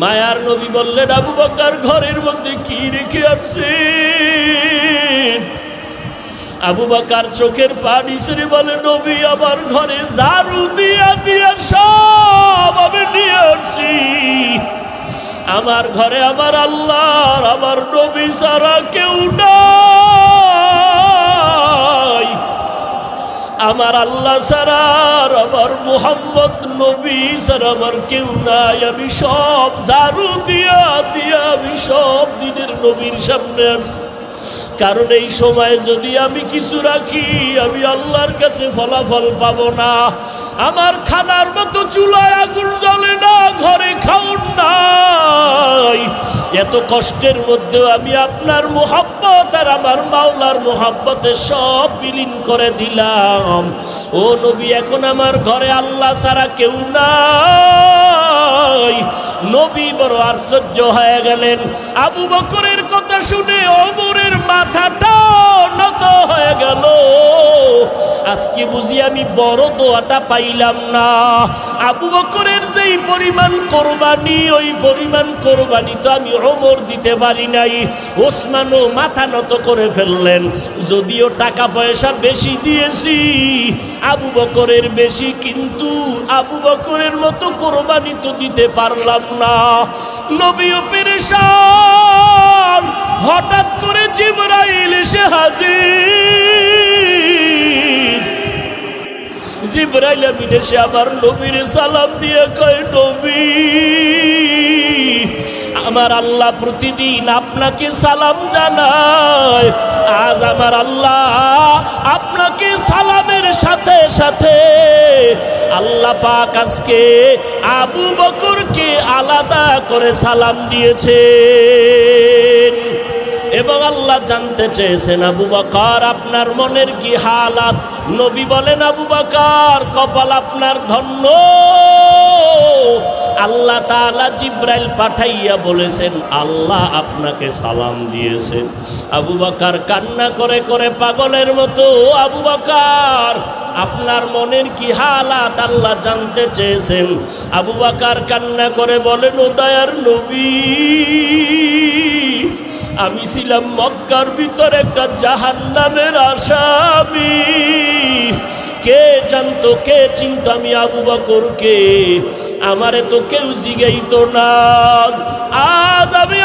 মায়ার নবী বললেন, আবু বকার ঘরের মধ্যে কি রেখে আসছেন? আবু বাকার চোখের পানি সেরে বলে, নবী, আমার ঘরে ঝাড়ু দিয়া দিয়া সব আমি নিয়ে আসছি। আমার ঘরে আমার আল্লাহর আমার নবী সারা কেউ নাই। আমার আল্লাহ সারার আমার মোহাম্মদ নবী স্যার আমার কেউ নাই। আমি সব ঝাড়ু দিয়া দিয়া আমি সব দিনের নবীর সামনে আসি কারণ এই সময়ে যদি আমি কিছু রাখি, আমি আল্লাহর কাছে ফলাফল পাব না। আমার খানার মতো চুলায় আগুন জ্বলে এত কষ্টের মধ্যেও আমি আপনার মোহাব্বত আর আমার মাওলার মোহাব্বতে সব বিলীন করে দিলাম। ও নবী, এখন আমার ঘরে আল্লাহ ছাড়া কেউ নাই। নবী বড় আশ্চর্য হয়ে গেলেন। আবু বকরের কথা শুনে অমরের মাথাটা নত হয়ে গেল। আজকে বুঝি আমি বড় দোয়াটা পাইলাম না। আবু বকরের যেই পরিমাণ কোরবানি, ওই পরিমাণ কোরবানি তো আমি অমর দিতে পারি নাই। ওসমানও মাথা নত করে ফেললেন, যদিও টাকা পয়সা বেশি দিয়েছি, আবু বকরের বেশি, কিন্তু আবু বকরের মতো কোরবানি তো দিতে পারলাম না। নবীও পেরেশান, হঠাৎ করে জিবরাইল এসে হাজির। জিবরাইল আমিন এসে আমার নবীর সালাম দিয়ে কয়, নবী, আমার আল্লাহ প্রতিদিন আপনাকে সালাম জানায়। আজ আমার আল্লাহ আপনাকে সালামের সাথে সাথে আল্লাহ পাক আজকে আবু বকরকে আলাদা করে সালাম দিয়েছে এবং আল্লাহ জানতে চেয়েছেন, আবু বকর, আপনার মনের কি হালাত? নবী বলেন, আবু বাকার, কপাল আপনার ধন্য। আল্লাহ তাআলা জিব্রাইল পাঠাইয়া বলেছেন, আল্লাহ আপনাকে সালাম দিয়েছেন আবু বাকার কান্না করে করে পাগলের মতো, আবু বাকার, আপনার মনের কি হালাত? আল্লাহ জানতে চেয়েছেন। আবু বাকার কান্না করে বলেন, ও দয়ার নবী, আমি ছিলাম মক্কার ভিতর একটা জাহান নামের আসামি। কে জানতো, কে চিন্ত আমি আবু বকরকে? আমারে তো কেউ জিগেই তো না। আজ আমি